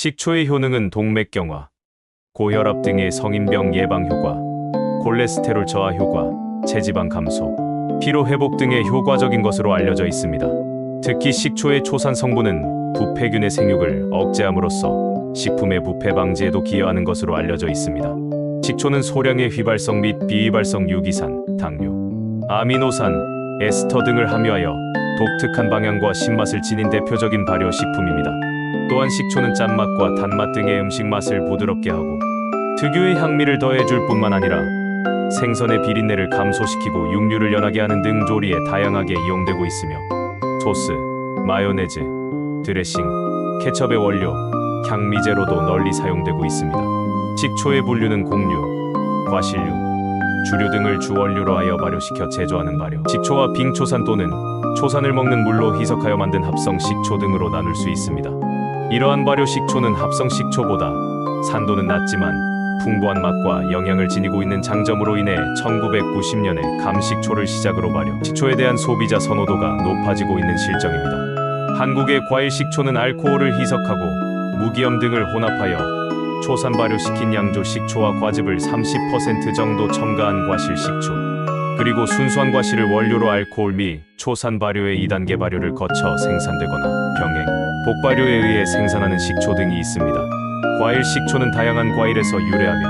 식초의 효능은 동맥 경화, 고혈압 등의 성인병 예방 효과, 콜레스테롤 저하 효과, 체지방 감소, 피로 회복 등의 효과적인 것으로 알려져 있습니다. 특히 식초의 초산 성분은 부패균의 생육을 억제함으로써 식품의 부패 방지에도 기여하는 것으로 알려져 있습니다. 식초는 소량의 휘발성 및 비휘발성 유기산, 당류, 아미노산, 에스터 등을 함유하여 독특한 방향과 신맛을 지닌 대표적인 발효 식품입니다. 또한 식초는 짠맛과 단맛 등의 음식 맛을 부드럽게 하고 특유의 향미를 더해줄 뿐만 아니라 생선의 비린내를 감소시키고 육류를 연하게 하는 등 조리에 다양하게 이용되고 있으며 소스, 마요네즈, 드레싱, 케첩의 원료, 향미제로도 널리 사용되고 있습니다. 식초의 분류는 곡류, 과실류, 주류 등을 주원료로 하여 발효시켜 제조하는 발효. 식초와 빙초산 또는 초산을 먹는 물로 희석하여 만든 합성 식초 등으로 나눌 수 있습니다. 이러한 발효 식초는 합성 식초보다 산도는 낮지만 풍부한 맛과 영양을 지니고 있는 장점으로 인해 1990년에 감식초를 시작으로 발효. 식초에 대한 소비자 선호도가 높아지고 있는 실정입니다. 한국의 과일 식초는 알코올을 희석하고 무기염 등을 혼합하여 초산 발효시킨 양조 식초와 과즙을 30% 정도 첨가한 과실 식초 그리고 순수한 과실을 원료로 알코올 및 초산 발효의 2단계 발효를 거쳐 생산되거나 병행, 복발효에 의해 생산하는 식초 등이 있습니다. 과일 식초는 다양한 과일에서 유래하며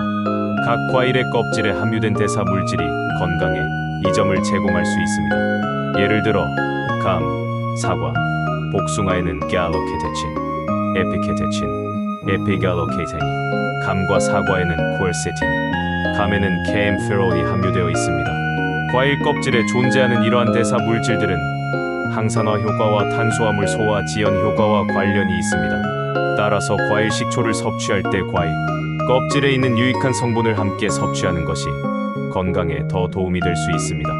각 과일의 껍질에 함유된 대사 물질이 건강에 이점을 제공할 수 있습니다. 예를 들어 감, 사과, 복숭아에는 갤로케테친, 에피케테친, 에피갈로케이테니, 감과 사과에는 쿠얼세틴이, 감에는 캠페롤이 함유되어 있습니다. 과일 껍질에 존재하는 이러한 대사 물질들은 항산화 효과와 탄수화물 소화 지연 효과와 관련이 있습니다. 따라서 과일 식초를 섭취할 때 과일 껍질에 있는 유익한 성분을 함께 섭취하는 것이 건강에 더 도움이 될 수 있습니다.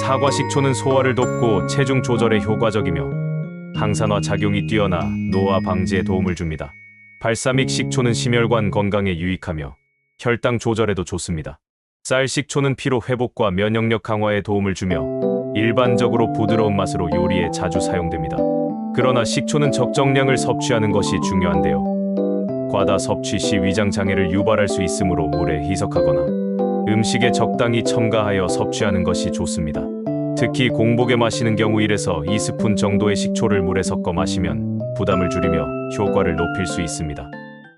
사과 식초는 소화를 돕고 체중 조절에 효과적이며 항산화 작용이 뛰어나 노화 방지에 도움을 줍니다. 발사믹 식초는 심혈관 건강에 유익하며 혈당 조절에도 좋습니다. 쌀 식초는 피로 회복과 면역력 강화에 도움을 주며 일반적으로 부드러운 맛으로 요리에 자주 사용됩니다. 그러나 식초는 적정량을 섭취하는 것이 중요한데요. 과다 섭취 시 위장 장애를 유발할 수 있으므로 물에 희석하거나 음식에 적당히 첨가하여 섭취하는 것이 좋습니다. 특히 공복에 마시는 경우 1에서 2스푼 정도의 식초를 물에 섞어 마시면 부담을 줄이며 효과를 높일 수 있습니다.